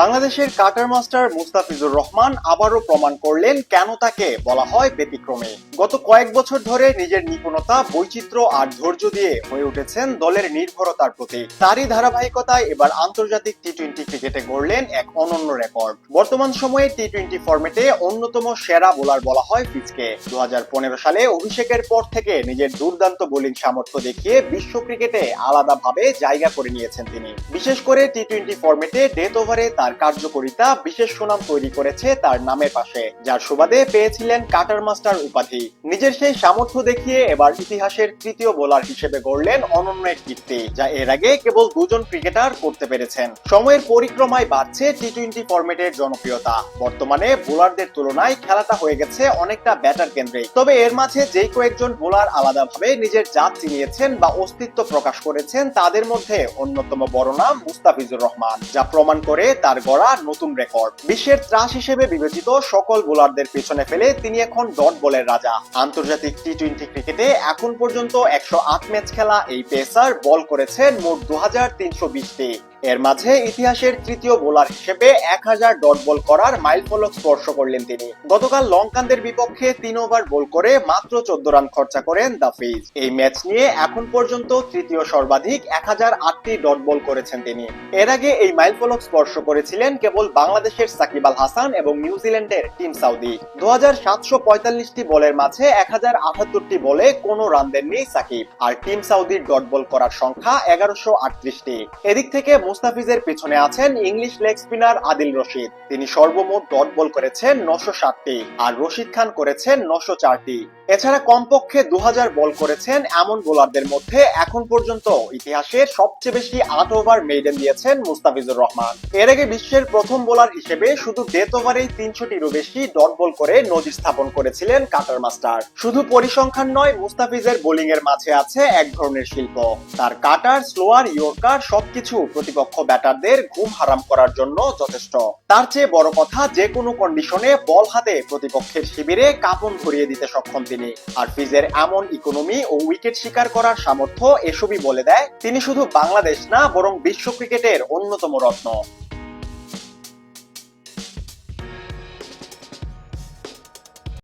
বাংলাদেশের cutter master Mustafizur Rahman আবারও প্রমাণ করলেন কেন তাকে বলা হয় ব্যতিক্রমী। গত কয়েক বছর ধরে নিজের নিপুণতা, বৈচিত্র্য আর ধৈর্য দিয়ে হয়ে উঠেছেন দলের নির্ভরতার প্রতীক তারই ধারাবাহিকতায় এবার আন্তর্জাতিক টি টোয়েন্টি ক্রিকেটে গড়লেন এক অনন্য রেকর্ড। বর্তমান সময়ে টি টোয়েন্টি ফরম্যাটে অন্যতম সেরা বোলার বলা হয় ফিজকে। দু হাজার পনেরো সালে অভিষেকের পর থেকে নিজের দুর্দান্ত বোলিং সামর্থ্য দেখিয়ে বিশ্ব ক্রিকেটে আলাদাভাবে জায়গা করে নিয়েছেন তিনি। বিশেষ করে টি টোয়েন্টি ফরম্যাটে ডেথ ওভারে তার কার্যকরিতা বিশেষ সুনাম তৈরি করেছে তার নামের পাশে, যার সুবাদে পেয়েছিলেন কাটার মাস্টার উপাধি। নিজের সেই সামর্থ্য দেখিয়ে এবার ইতিহাসের তৃতীয় বোলার হিসেবে গড়লেন অনন্য এক কীর্তি, যা এর আগে কেবল দুজন ক্রিকেটার করতে পেরেছেন। সময়ের পরিক্রমায় বাড়ছে টি টোয়েন্টি ফরম্যাটের জনপ্রিয়তা। বর্তমানে বোলারদের তুলনায় খেলাটা হয়ে গেছে অনেকটা ব্যাটার কেন্দ্রিক। তবে এর মাঝে যেই কয়েকজন বোলার আলাদাভাবে নিজের জাত চিনিয়েছেন বা অস্তিত্ব প্রকাশ করেছেন তাদের মধ্যে অন্যতম বড় নাম মুস্তাফিজুর রহমান, যা প্রমাণ করে তার গড়া নতুন রেকর্ড। বিশ্বের ত্রাস হিসেবে বিবেচিত সকল বোলারদের পিছনে ফেলে তিনি এখন ডট বলের রাজা। আন্তর্জাতিক টি টোয়েন্টি ক্রিকেটে এখন পর্যন্ত একশো আট ম্যাচ খেলা এই পেসার বল করেছেন মোট দু হাজার তিনশো বিশটি। এর মাঝে ইতিহাসের তৃতীয় বোলার হিসেবে এক হাজার ডট বল করার মাইল ফলক স্পর্শ করলেন তিনি। গতকাল লঙ্কানদের বিপক্ষে তিন ওভার বল করে মাত্র চোদ্দ রান খরচা করেন দ্য ফিজ এই ম্যাচ নিয়ে এখন পর্যন্ত তৃতীয় সর্বাধিক এক হাজার আটটি ডট বল করেছেন তিনি। এর আগে এই মাইল ফলক স্পর্শ করেছিলেন কেবল বাংলাদেশের সাকিব আল হাসান এবং নিউজিল্যান্ডের টিম সাউদি। দু হাজার সাতশো পঁয়তাল্লিশটি বলের মাঝে এক হাজার আটাত্তরটি বলে কোনো রান দেননি সাকিব। আর টিম সাউদির ডট বল করার সংখ্যা এগারোশো আটত্রিশটি। এদিক থেকে মুস্তাফিজের পেছনে আছেন English leg spinner Adil Rashid. তিনি সর্বমোট ডট বল করেছেন নশো ষাটটি আর রশিদ খান করেছেন নশো চারটি। এছাড়া কমপক্ষে দু হাজার বল করেছেন এমন বোলারদের মধ্যে এখন পর্যন্ত ইতিহাসের সবচেয়ে বেশি আট ওভার মেইডেন দিয়েছেন মুস্তাফিজুর রহমান। এর আগে বিশ্বের প্রথম বোলার হিসেবে শুধু ডেথ ওভারেই তিনশোটিরও বেশি ডট বল করে নজির স্থাপন করেছিলেন কাটার মাস্টার। শুধু পরিসংখ্যান নয়, মুস্তাফিজের বোলিং এর মাঝে আছে এক ধরনের শিল্প। তার কাটার, স্লোয়ার, ইয়র্কার সবকিছু প্রতিপক্ষ ব্যাটারদের ঘুম হারাম করার জন্য যথেষ্ট। তার চেয়ে বড় কথা, যে কোনো কন্ডিশনে বল হাতে প্রতিপক্ষের শিবিরে কাপন ধরিয়ে দিতে সক্ষম তিনি। আর ফিজের এমন ইকোনমি ও উইকেট শিকার করার সামর্থ্য এসবই বলে দেয়, তিনি শুধু বাংলাদেশ না, বরং বিশ্ব ক্রিকেটের অন্যতম রত্ন।